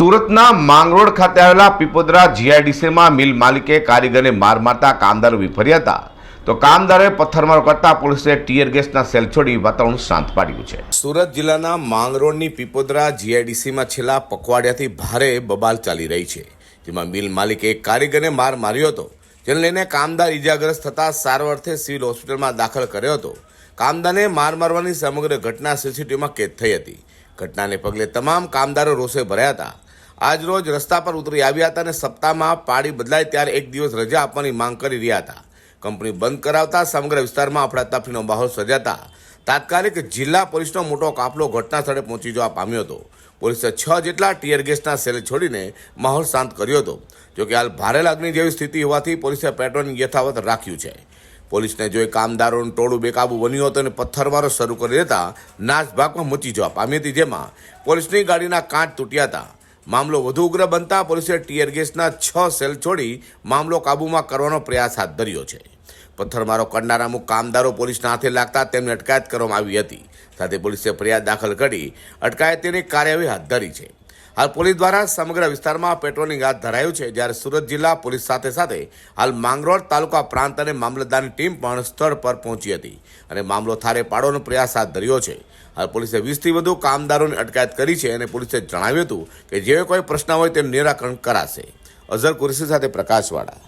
સુરતના માંગરોળ ખાતે આવેલા પીપોદરા જીઆઈડીસીમાં મિલ માલિકે કારીગરને માર મારતા કામદારો વિફર્યા હતા. તો કામદારોએ પથ્થરમારો કરતા પોલીસે ટીયર ગેસના સેલ છોડી વાતાવરણ શાંત પાડ્યું છે. સુરત જિલ્લાના માંગરોળની પીપોદરા જીઆઈડીસીમાં છેલ્લા પખવાડિયાથી ભારે બબાલ ચાલી રહી છે. જેમાં મિલ માલિકે કારીગરને માર માર્યો હતો. જેને લઈને કામદાર ઇજાગ્રસ્ત થતા સારવાર સિવિલ હોસ્પિટલમાં દાખલ કર્યો હતો. કામદારને માર મારવાની સમગ્ર ઘટના સીસીટીવીમાં કેદ થઈ હતી. ઘટનાને પગલે તમામ કામદારો રોષે ભર્યા હતા. આજ રોજ રસ્તા પર ઉતરી આવ્યા હતા અને સપ્તાહમાં પાળી બદલાય ત્યારે એક દિવસ રજા આપવાની માંગ કરી રહ્યા હતા. કંપની બંધ કરાવતા સમગ્ર વિસ્તારમાં અફડાતફડીનો માહોલ સર્જાતા તાત્કાલિક જિલ્લા પોલીસનો મોટો કાફલો ઘટના સ્થળે પહોંચી જવા પામ્યો હતો. પોલીસે છ જેટલા ટીયર ગેસના સેલ છોડીને માહોલ શાંત કર્યો હતો. જોકે હાલ ભારે લાગણી જેવી સ્થિતિ હોવાથી પોલીસે પેટ્રોલિંગ યથાવત રાખ્યું છે. પોલીસને જોઈ કામદારોનું ટોળું બેકાબુ બન્યું હતું અને પથ્થરમારો શરૂ કરી દેતા નાસભાગમાં મચી જવા પામી હતી, જેમાં પોલીસની ગાડીના કાંચ તૂટ્યા હતા. મામલો વધુ ઉગ્ર બનતા પોલીસે ટીયર ગેસના છ સેલ છોડી મામલો કાબૂમાં કરવાનો પ્રયાસ હાથ ધર્યો છે. પથ્થરમારો કરનાર અમુક કામદારો પોલીસના હાથે લાગતા તેમની અટકાયત કરવામાં આવી હતી. સાથે પોલીસે ફરિયાદ દાખલ કરી અટકાયતીની કાર્યવાહી હાથ ધરી છે. હાલ પોલીસ દ્વારા સમગ્ર વિસ્તારમાં પેટ્રોલિંગ હાથ ધરાયું છે. જ્યારે સુરત જિલ્લા પોલીસ સાથે સાથે હાલ માંગરોળ તાલુકા પ્રાંત અને મામલતદારની ટીમ પણ સ્થળ પર પહોંચી હતી અને મામલો થારે પાડવાનો પ્રયાસ હાથ ધર્યો છે. પોલીસે વીસથી વધુ કામદારોની અટકાયત કરી છે અને પોલીસે જણાવ્યું હતું કે જે કોઈ પ્રશ્ન હોય તેનું નિરાકરણ કરાશે. અઝર કુરશી સાથે પ્રકાશવાળા.